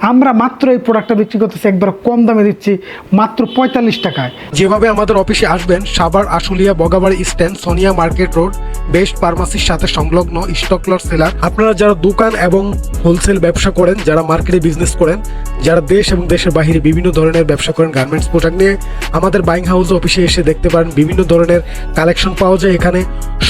আমরা মাত্র এই প্রোডাক্টটা বিক্রি করতেছি একবার কম দামে দিচ্ছি, মাত্র পঁয়তাল্লিশ টাকায়। যেভাবে আমাদের অফিসে আসবেন Savar Ashulia, Bogabari stand Sonia market road, best ফার্মাসির সাথে সংলগ্ন স্টকলার সেলার। আপনারা যারা দোকান এবং হোলসেল ব্যবসা করেন, যারা মার্কেটে বিজনেস করেন যারা দেশ এবং দেশের বাহিরে বিভিন্ন ধরনের ব্যবসা করেন গার্মেন্টস পোশাক নিয়ে, আমাদের বাইং হাউস অফিসে এসে দেখতে পারেন বিভিন্ন ধরনের কালেকশন পাওয়া যায় এখানে।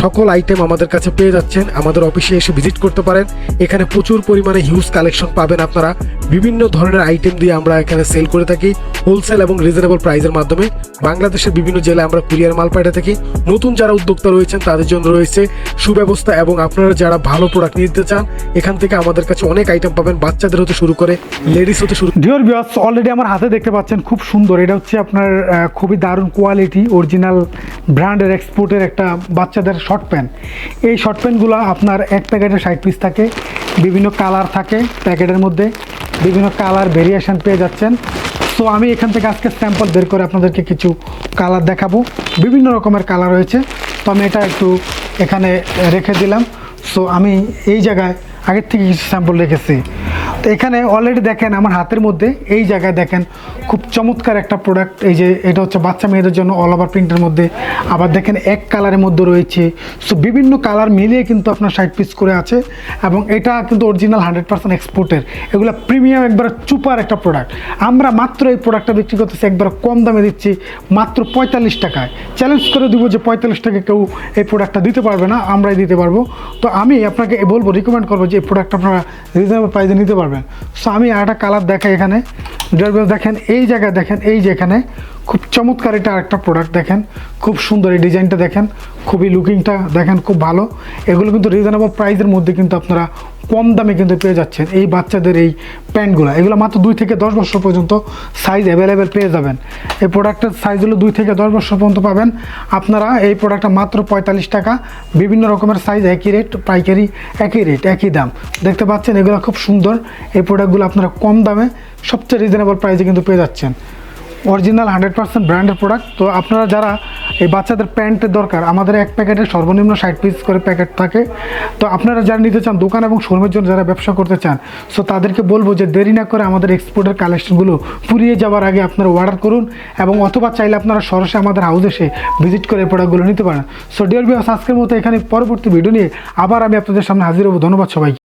সকল আইটেম আমাদের কাছে পেয়ে যাচ্ছেন। আমাদের অফিসে এসে ভিজিট করতে পারেন। এখানে প্রচুর পরিমাণে হিউজ কালেকশন পাবেন আপনারা। বিভিন্ন ধরনের আইটেম দিয়ে আমরা এখানে সেল করে থাকি। হোলসেল এবং রিজনেবল প্রাইসের মাধ্যমে। বাংলাদেশের বিভিন্ন জেলায় আমরা কুরিয়ার মাল পাঠিয়ে থাকি। নতুন যারা উদ্যোক্তা রয়েছেন, তাদের জন্য রয়েছে সুব্যবস্থা এবং আপনারা যারা ভালো প্রোডাক্ট নিতে চান, এখান থেকে আমাদের কাছে অনেক আইটেম পাবেন। বাচ্চাদের হতে শুরু করে লেডিস হতে শুরু ডিওর বিয়াস অলরেডি আমার হাতে দেখতে পাচ্ছেন খুব সুন্দর। এটা হচ্ছে আপনার খুবই দারুণ কোয়ালিটি অরিজিনাল ব্র্যান্ডের এক্সপোর্টের একটা বাচ্চাদের শর্ট প্যান্ট এই শর্ট প্যান্টগুলো আপনার এক প্যাকেটে ষাট পিস থাকে, বিভিন্ন কালার থাকে প্যাকেটের মধ্যে, বিভিন্ন কালার ভেরিয়েশন পেয়ে যাচ্ছেন। সো আমি এখান থেকে আজকে স্যাম্পল বের করে আপনাদেরকে কিছু কালার দেখাবো। বিভিন্ন রকমের কালার রয়েছে। তো আমি এটা একটু এখানে রেখে দিলাম। সো আমি এই জায়গায় আগের থেকে কিছু স্যাম্পল রেখেছি। এখানে অলরেডি দেখেন, আমার হাতের মধ্যে এই জায়গায় দেখেন, খুব চমৎকার একটা প্রোডাক্ট এই যে এটা হচ্ছে বাচ্চা মেয়েদের জন্য অল ওভার প্রিন্টের মধ্যে। আবার দেখেন এক কালারের মধ্যে রয়েছে। সো বিভিন্ন কালার মিলিয়ে কিন্তু আপনার ষাট পিস করে আছে এবং এটা কিন্তু অরিজিনাল হান্ড্রেড পার্সেন্ট এক্সপোর্টের এগুলো প্রিমিয়াম একবার চুপার একটা প্রোডাক্ট আমরা মাত্র এই প্রোডাক্টটা বিক্রি করতেছি একবার কম দামে দিচ্ছি, মাত্র পঁয়তাল্লিশ টাকায়। চ্যালেঞ্জ করে দিব যে পঁয়তাল্লিশ টাকা কেউ এই প্রোডাক্টটা দিতে পারবে না, আমরাই দিতে পারব। তো আমি আপনাকে বলব রিকমেন্ড করব যে এই প্রোডাক্ট আপনারা রিজনেবল প্রাইসে নিতে পারবেন। সো আমি একটা কালার দেখাই এখানে। ডেরবেল দেখেন এই জায়গায় দেখেন, এই যে এখানে, খুব চমৎকার এটা আরেকটা প্রোডাক্ট দেখেন। খুব সুন্দর এই ডিজাইনটা দেখেন, খুবই লুকিংটা দেখেন, খুব ভালো। এগুলো কিন্তু রিজনেবল প্রাইসের মধ্যে কিন্তু আপনারা কম দামে কিন্তু পেয়ে যাচ্ছেন এই বাচ্চাদের এই প্যান্টগুলো। এগুলো মাত্র দুই থেকে দশ বছর পর্যন্ত সাইজ অ্যাভেলেবেল পেয়ে যাবেন। এই প্রোডাক্টের সাইজ হলো দুই থেকে দশ বছর পর্যন্ত পাবেন। আপনারা এই প্রোডাক্টটা মাত্র পঁয়তাল্লিশ টাকা। বিভিন্ন রকমের সাইজ একই রেট পাইকারি একই রেট একই দাম। দেখতে পাচ্ছেন এগুলো খুব সুন্দর। এই প্রোডাক্টগুলো আপনারা কম দামে সবচেয়ে রিজনেবল প্রাইসে কিন্তু পেয়ে যাচ্ছেন। অরিজিনাল হান্ড্রেড পার্সেন্ট ব্র্যান্ডের প্রোডাক্ট তো আপনারা যারা এই বাচ্চাদের প্যান্টের দরকার, আমাদের এক প্যাকেটে সর্বনিম্ন ষাট পিস করে প্যাকেট থাকে। তো আপনারা যারা নিতে চান, দোকান এবং শোরুমের জন্য যারা ব্যবসা করতে চান সো তাদেরকে বলব যে দেরি না করে আমাদের এক্সপোর্টের কালেকশনগুলো পুড়িয়ে যাওয়ার আগে আপনারা অর্ডার করুন এবং অথবা চাইলে আপনারা সরাসরি আমাদের হাউস এসে ভিজিট করে এই প্রোডাক্টগুলো নিতে পারেন। সো ডিয়ার বিয়াস আজকের মতো এখানে পরবর্তী ভিডিও নিয়ে আবার আমি আপনাদের সামনে হাজির হব। ধন্যবাদ সবাই